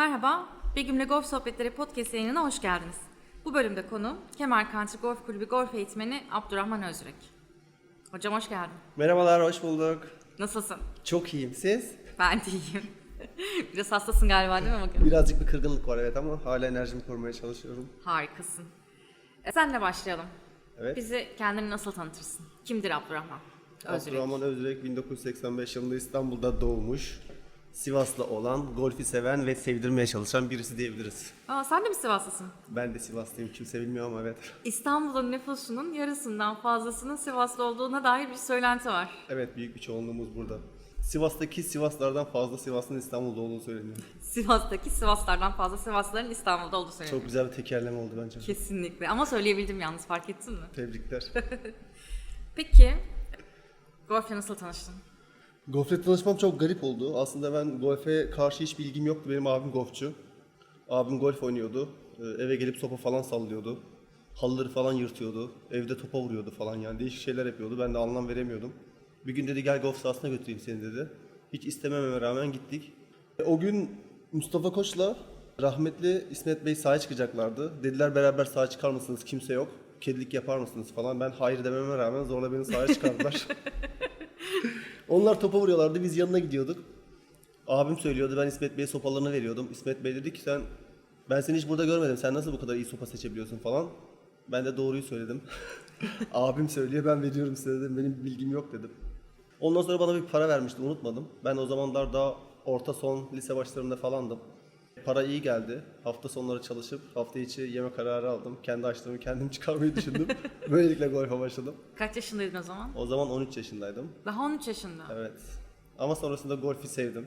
Merhaba, Begüm'le Golf Sohbetleri Podcast yayınına hoş geldiniz. Bu bölümde konu Kemer Country Golf Kulübü golf eğitmeni Abdurrahman Özürek. Hocam hoş geldin. Merhabalar, hoş bulduk. Nasılsın? Çok iyiyim. Siz? Ben de iyiyim. Biraz hastasın galiba değil mi bugün? Birazcık bir kırgınlık var evet ama hala enerjimi korumaya çalışıyorum. Harikasın. E, senle başlayalım. Evet. Bizi kendini nasıl tanıtırsın? Kimdir Abdurrahman Özürek? Abdurrahman Özürek 1985 yılında İstanbul'da doğmuş. Sivaslı olan, golfi seven ve sevdirmeye çalışan birisi diyebiliriz. Aa, sen de mi Sivaslısın? Ben de Sivaslıyım, kimse bilmiyor ama evet. İstanbul'un nüfusunun yarısından fazlasının Sivaslı olduğuna dair bir söylenti var. Evet, büyük bir çoğunluğumuz burada. Sivas'taki Sivaslardan fazla Sivas'ın İstanbul'da olduğu söyleniyor. Sivas'taki Sivaslardan fazla Sivaslıların İstanbul'da olduğu söyleniyor. Çok güzel bir tekerleme oldu bence. Kesinlikle. Ama söyleyebildim yalnız fark ettin mi? Tebrikler. Peki golfle nasıl tanıştın? Golfle tanışmam çok garip oldu. Aslında ben golfe karşı hiç bilgim yoktu. Benim abim golfçu. Abim golf oynuyordu. Ee, Eve gelip sopa falan sallıyordu. Halıları falan yırtıyordu. Evde topa vuruyordu falan yani. Değişik şeyler yapıyordu. Ben de anlam veremiyordum. Bir gün dedi gel golf sahasına götüreyim seni dedi. Hiç istemememe rağmen gittik. E, O gün Mustafa Koç'la rahmetli İsmet Bey sahaya çıkacaklardı. Dediler beraber sahaya çıkar mısınız? Kimse yok. Kedilik yapar mısınız falan. Ben hayır dememe rağmen zorla beni sahaya çıkardılar. Onlar topa vuruyorlardı. Biz yanına gidiyorduk. Abim söylüyordu. Ben İsmet Bey'e sopalarını veriyordum. İsmet Bey dedi ki sen ben seni hiç burada görmedim. Sen nasıl bu kadar iyi sopa seçebiliyorsun falan. Ben de doğruyu söyledim. Abim söylüyor ben veriyorum size dedim. Benim bilgim yok dedim. Ondan sonra bana bir para vermişti unutmadım. Ben o zamanlar daha orta son lise başlarında falandım. Para iyi geldi. Hafta sonları çalışıp hafta içi yeme kararı aldım. Kendi açtığımı kendim çıkarmayı düşündüm. Böylelikle golfe başladım. Kaç yaşındaydın o zaman? O zaman 13 yaşındaydım. Daha 13 yaşında. Evet. Ama sonrasında golfi sevdim.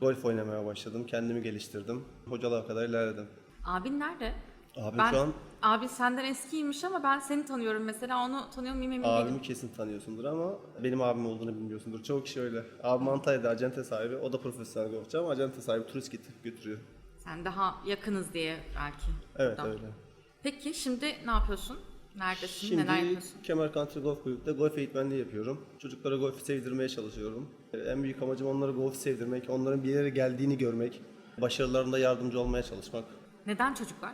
Golf oynamaya başladım. Kendimi geliştirdim. Hocalığa kadar ilerledim. Abin nerede? Abim ben, şu an Abin senden eskiymiş ama ben seni tanıyorum mesela. Onu tanıyor muyum emin değilim. abimi kesin tanıyorsundur ama benim abim olduğunu bilmiyorsundur. Çoğu kişi öyle. Abim Antalya'da acente sahibi. O da profesyonel golfçü ama acente sahibi turist getirip götürüyor. Sen daha yakınız diye belki. Evet buradan. öyle. Peki şimdi ne yapıyorsun? Neredesin? Şimdi Neler yapıyorsun? Kemer Country Golf Kulübü'nde golf eğitmenliği yapıyorum. Çocuklara golfi sevdirmeye çalışıyorum. En büyük amacım onlara golfi sevdirmek, onların bir yere geldiğini görmek, başarılarında yardımcı olmaya çalışmak. Neden çocuklar?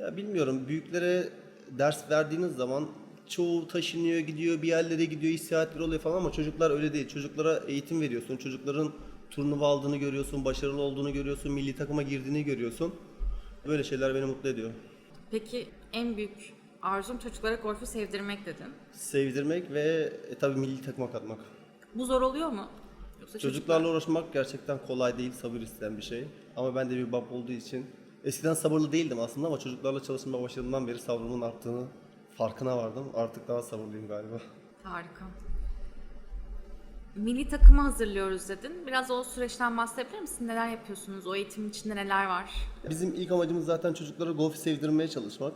Ya bilmiyorum büyüklere ders verdiğiniz zaman çoğu taşınıyor gidiyor bir yerlere gidiyor iş seyahatleri oluyor falan ama çocuklar öyle değil. Çocuklara eğitim veriyorsun. Çocukların turnuva aldığını görüyorsun, başarılı olduğunu görüyorsun, milli takıma girdiğini görüyorsun. Böyle şeyler beni mutlu ediyor. Peki en büyük arzum çocuklara golfü sevdirmek dedin. Sevdirmek ve e, tabii milli takıma katmak. Bu zor oluyor mu? Yoksa Çocuklarla uğraşmak gerçekten kolay değil, sabır isteyen bir şey. Ama ben de bir bab olduğu için eskiden sabırlı değildim aslında ama çocuklarla çalışmaya başladığımdan beri sabrımın arttığını farkına vardım. Artık daha sabırlıyım galiba. Harika. Milli takımı hazırlıyoruz dedin. Biraz o süreçten bahsedebilir misin? Neler yapıyorsunuz? O eğitimin içinde neler var? Bizim ilk amacımız zaten çocuklara golf sevdirmeye çalışmak.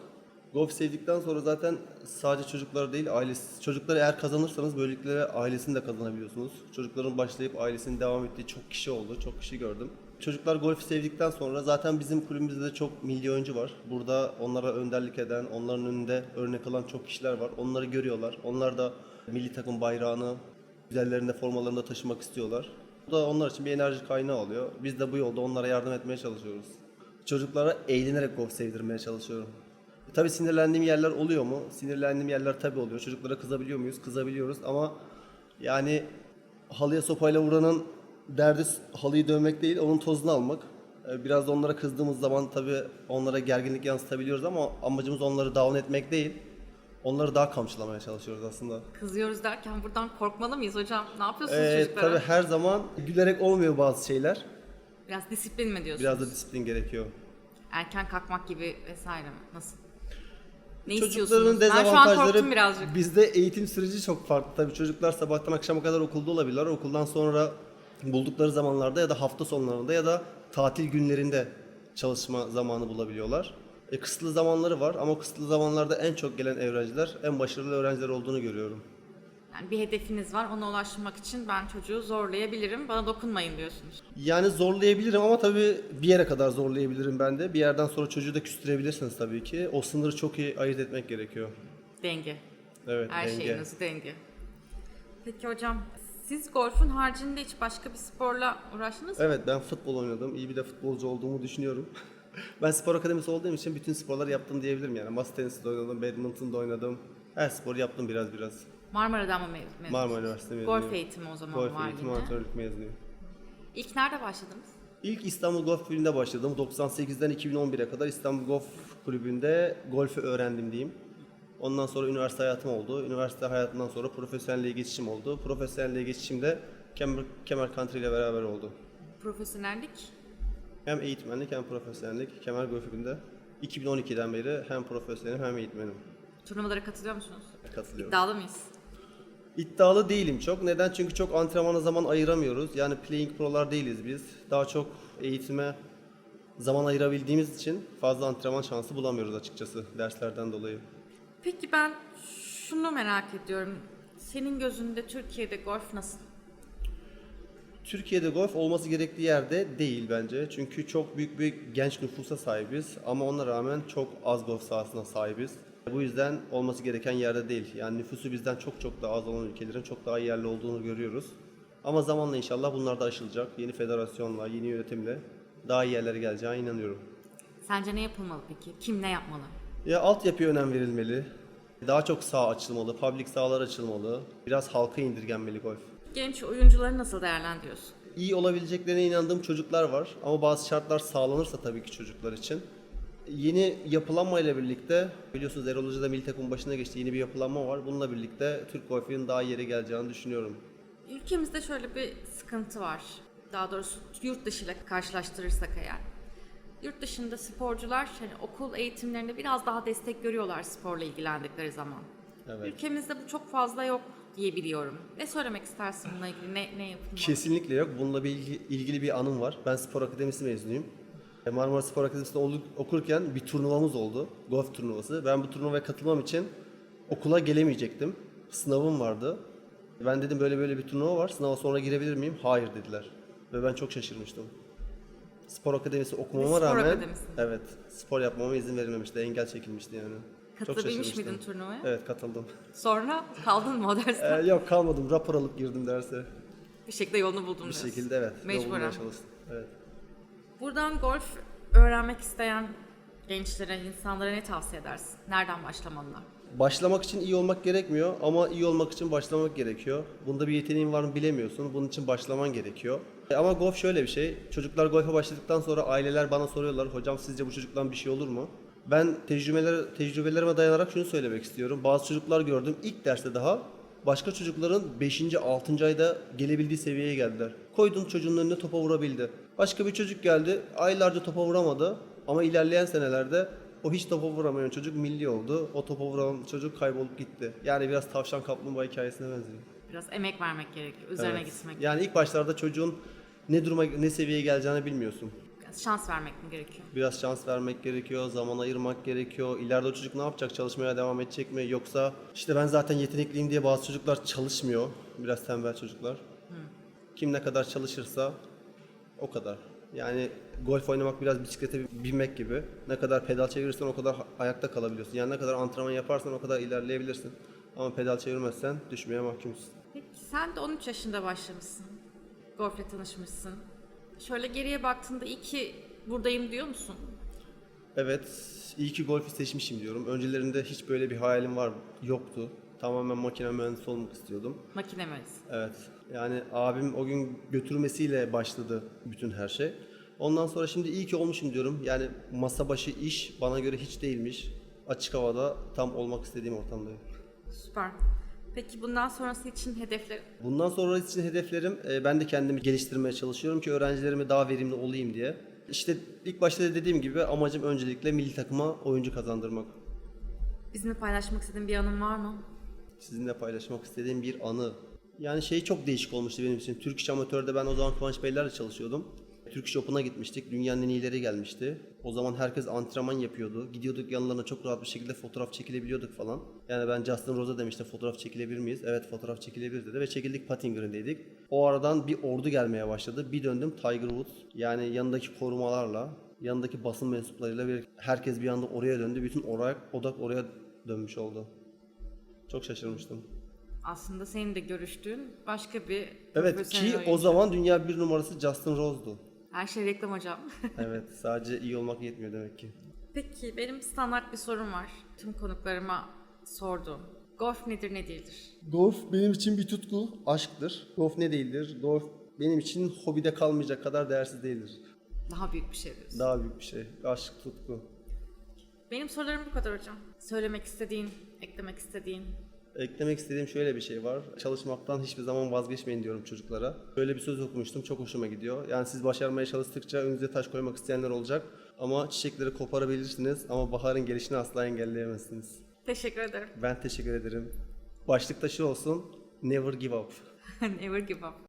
Golf sevdikten sonra zaten sadece çocuklara değil ailesi, çocukları eğer kazanırsanız böylelikle ailesini de kazanabiliyorsunuz. Çocukların başlayıp ailesinin devam ettiği çok kişi oldu, çok kişi gördüm. Çocuklar golf sevdikten sonra zaten bizim kulübümüzde de çok milli oyuncu var. Burada onlara önderlik eden, onların önünde örnek alan çok kişiler var. Onları görüyorlar. Onlar da milli takım bayrağını üzerlerinde formalarında taşımak istiyorlar. Bu da onlar için bir enerji kaynağı oluyor. Biz de bu yolda onlara yardım etmeye çalışıyoruz. Çocuklara eğlenerek golf sevdirmeye çalışıyorum. E, tabii sinirlendiğim yerler oluyor mu? Sinirlendiğim yerler tabii oluyor. Çocuklara kızabiliyor muyuz? Kızabiliyoruz ama yani halıya sopayla vuranın derdi halıyı dövmek değil, onun tozunu almak. E, Biraz da onlara kızdığımız zaman tabii onlara gerginlik yansıtabiliyoruz ama amacımız onları down etmek değil. Onları daha kamçılamaya çalışıyoruz aslında. Kızıyoruz derken buradan korkmalı mıyız hocam? Ne yapıyorsunuz Ee, çocuklara? tabii her zaman gülerek olmuyor bazı şeyler. Biraz disiplin mi diyorsunuz? Biraz da disiplin gerekiyor. Erken kalkmak gibi vesaire mi? Nasıl? Ne Çocukların istiyorsunuz? Ben şu an korktum dezavantajları birazcık. bizde eğitim süreci çok farklı. Tabii çocuklar sabahtan akşama kadar okulda olabilirler. Okuldan sonra buldukları zamanlarda ya da hafta sonlarında ya da tatil günlerinde çalışma zamanı bulabiliyorlar. E, kısıtlı zamanları var ama kısıtlı zamanlarda en çok gelen öğrenciler, en başarılı öğrenciler olduğunu görüyorum. Yani bir hedefiniz var. Ona ulaşmak için ben çocuğu zorlayabilirim. Bana dokunmayın diyorsunuz. Yani zorlayabilirim ama tabii bir yere kadar zorlayabilirim ben de. Bir yerden sonra çocuğu da küstürebilirsiniz tabii ki. O sınırı çok iyi ayırt etmek gerekiyor. Denge. Evet, Her denge. şeyin nasıl denge. Peki hocam Siz golfün haricinde hiç başka bir sporla uğraştınız mı? Evet ben futbol oynadım. İyi bir de futbolcu olduğumu düşünüyorum. ben spor akademisi olduğum için bütün sporları yaptım diyebilirim yani. Masa tenisi de oynadım, badminton da oynadım. Her sporu yaptım biraz biraz. Marmara'dan mı mezun? Marmara Üniversitesi mezunuyum. Golf eğitimi o zaman Golf var eğitimi yine. antrenörlük mezunuyum. İlk nerede başladınız? İlk İstanbul Golf Kulübü'nde başladım. 98'den 2011'e kadar İstanbul Golf Kulübü'nde golfü öğrendim diyeyim. Ondan sonra üniversite hayatım oldu. Üniversite hayatından sonra profesyonelliğe geçişim oldu. Profesyonelliğe geçişim de Kemer, Kemer Country ile beraber oldu. Profesyonellik. Hem eğitmenlik hem profesyonellik Kemer Golf Kulübü'nde 2012'den beri hem profesyonelim hem eğitmenim. Turnuvalara katılıyor musunuz? Katılıyorum. İddialı mıyız? İddialı değilim çok. Neden? Çünkü çok antrenmana zaman ayıramıyoruz. Yani playing pro'lar değiliz biz. Daha çok eğitime zaman ayırabildiğimiz için fazla antrenman şansı bulamıyoruz açıkçası derslerden dolayı. Peki ben şunu merak ediyorum. Senin gözünde Türkiye'de golf nasıl? Türkiye'de golf olması gerektiği yerde değil bence. Çünkü çok büyük bir genç nüfusa sahibiz ama ona rağmen çok az golf sahasına sahibiz. Bu yüzden olması gereken yerde değil. Yani nüfusu bizden çok çok daha az olan ülkelerin çok daha yerli olduğunu görüyoruz. Ama zamanla inşallah bunlar da aşılacak. Yeni federasyonla, yeni yönetimle daha iyi yerlere geleceğine inanıyorum. Sence ne yapılmalı peki? Kim ne yapmalı? Ya altyapıya önem verilmeli. Daha çok saha açılmalı, public sahalar açılmalı. Biraz halka indirgenmeli golf. Genç oyuncuları nasıl değerlendiriyorsun? iyi olabileceklerine inandığım çocuklar var ama bazı şartlar sağlanırsa tabii ki çocuklar için. Yeni yapılanmayla birlikte biliyorsunuz Erol Hoca da milli takımın başına geçti. Yeni bir yapılanma var. Bununla birlikte Türk golfünün daha yere geleceğini düşünüyorum. Ülkemizde şöyle bir sıkıntı var. Daha doğrusu yurt dışıyla karşılaştırırsak eğer. Yurt dışında sporcular hani okul eğitimlerinde biraz daha destek görüyorlar sporla ilgilendikleri zaman. Evet. Ülkemizde bu çok fazla yok diye biliyorum. Ne söylemek istersin bununla ilgili? Ne, ne yapılmalı? Kesinlikle yok. Bununla bir ilgi- ilgili bir anım var. Ben spor akademisi mezunuyum. E, Marmara Spor Akademisi'nde okurken bir turnuvamız oldu. Golf turnuvası. Ben bu turnuvaya katılmam için okula gelemeyecektim. Sınavım vardı. Ben dedim böyle böyle bir turnuva var. Sınava sonra girebilir miyim? Hayır dediler. Ve ben çok şaşırmıştım. Spor akademisi okumama spor rağmen akademisi. evet spor yapmama izin verilmemişti. Engel çekilmişti yani. Katılabilmiş miydin turnuvaya? Evet katıldım. Sonra kaldın mı o derste? E, yok kalmadım. Rapor alıp girdim derse. bir şekilde yolunu buldum Bir diyorsun. şekilde evet. Mecburen. çalıştım. Evet. Buradan golf öğrenmek isteyen gençlere, insanlara ne tavsiye edersin? Nereden başlamalılar? Başlamak için iyi olmak gerekmiyor ama iyi olmak için başlamak gerekiyor. Bunda bir yeteneğin var mı bilemiyorsun. Bunun için başlaman gerekiyor. E, Ama golf şöyle bir şey. Çocuklar golfe başladıktan sonra aileler bana soruyorlar. Hocam sizce bu çocuktan bir şey olur mu? Ben tecrübeler, tecrübelerime dayanarak şunu söylemek istiyorum. Bazı çocuklar gördüm ilk derste daha başka çocukların 5. 6. ayda gelebildiği seviyeye geldiler. Koydun çocuğun önüne topa vurabildi. Başka bir çocuk geldi aylarca topa vuramadı ama ilerleyen senelerde o hiç topa vuramayan çocuk milli oldu. O topa vuran çocuk kaybolup gitti. Yani biraz tavşan kaplumbağa hikayesine benziyor. Biraz emek vermek gerekiyor, üzerine Evet. gitmek. Yani ilk başlarda çocuğun ne duruma ne seviyeye geleceğini bilmiyorsun. Şans vermek mi gerekiyor? Biraz şans vermek gerekiyor, zaman ayırmak gerekiyor. İleride o çocuk ne yapacak? Çalışmaya devam edecek mi? Yoksa işte ben zaten yetenekliyim diye bazı çocuklar çalışmıyor. Biraz tembel çocuklar. Kim ne kadar çalışırsa o kadar. Yani golf oynamak biraz bisiklete binmek gibi. Ne kadar pedal çevirirsen o kadar ayakta kalabiliyorsun. Yani ne kadar antrenman yaparsan o kadar ilerleyebilirsin. Ama pedal çevirmezsen düşmeye mahkumsun. Peki sen de 13 yaşında başlamışsın. Golfle tanışmışsın. Şöyle geriye baktığında iyi ki buradayım diyor musun? Evet, iyi ki golfü seçmişim diyorum. Öncelerinde hiç böyle bir hayalim var yoktu. Tamamen makine mühendisi olmak istiyordum. Makine mühendisi. Evet. Yani abim o gün götürmesiyle başladı bütün her şey. Ondan sonra şimdi iyi ki olmuşum diyorum. Yani masa başı iş bana göre hiç değilmiş. Açık havada tam olmak istediğim ortamdayım. Süper. Peki bundan sonrası için hedefler Bundan sonra için hedeflerim e, ben de kendimi geliştirmeye çalışıyorum ki öğrencilerime daha verimli olayım diye. İşte ilk başta da dediğim gibi amacım öncelikle milli takıma oyuncu kazandırmak. bizimle paylaşmak istediğin bir anın var mı? sizinle paylaşmak istediğim bir anı. Yani şey çok değişik olmuştu benim için. Türk İş Amatör'de ben o zaman Kıvanç Beyler'le çalışıyordum. Türk İş Open'a gitmiştik. Dünyanın en iyileri gelmişti. O zaman herkes antrenman yapıyordu. Gidiyorduk yanlarına çok rahat bir şekilde fotoğraf çekilebiliyorduk falan. Yani ben Justin Rose'a demiştim fotoğraf çekilebilir miyiz? Evet fotoğraf çekilebilir dedi ve çekildik putting green'deydik. O aradan bir ordu gelmeye başladı. Bir döndüm Tiger Woods. Yani yanındaki korumalarla, yanındaki basın mensuplarıyla bir, herkes bir anda oraya döndü. Bütün orak, odak oraya dönmüş oldu. Çok şaşırmıştım. aslında senin de görüştüğün başka bir Evet ki o oyuncu. zaman dünya bir numarası Justin Rose'du. Her şey reklam hocam. evet sadece iyi olmak yetmiyor demek ki. Peki benim standart bir sorum var. Tüm konuklarıma sorduğum. Golf nedir ne değildir? Golf benim için bir tutku, aşktır. Golf ne değildir? Golf benim için hobide kalmayacak kadar değersiz değildir. Daha büyük bir şey diyorsun. Daha büyük bir şey. Aşk, tutku. Benim sorularım bu kadar hocam. Söylemek istediğin, eklemek istediğin. Eklemek istediğim şöyle bir şey var. Çalışmaktan hiçbir zaman vazgeçmeyin diyorum çocuklara. Böyle bir söz okumuştum. Çok hoşuma gidiyor. Yani siz başarmaya çalıştıkça önünüze taş koymak isteyenler olacak. Ama çiçekleri koparabilirsiniz ama baharın gelişini asla engelleyemezsiniz. Teşekkür ederim. Ben teşekkür ederim. Başlık taşı olsun. Never give up. Never give up.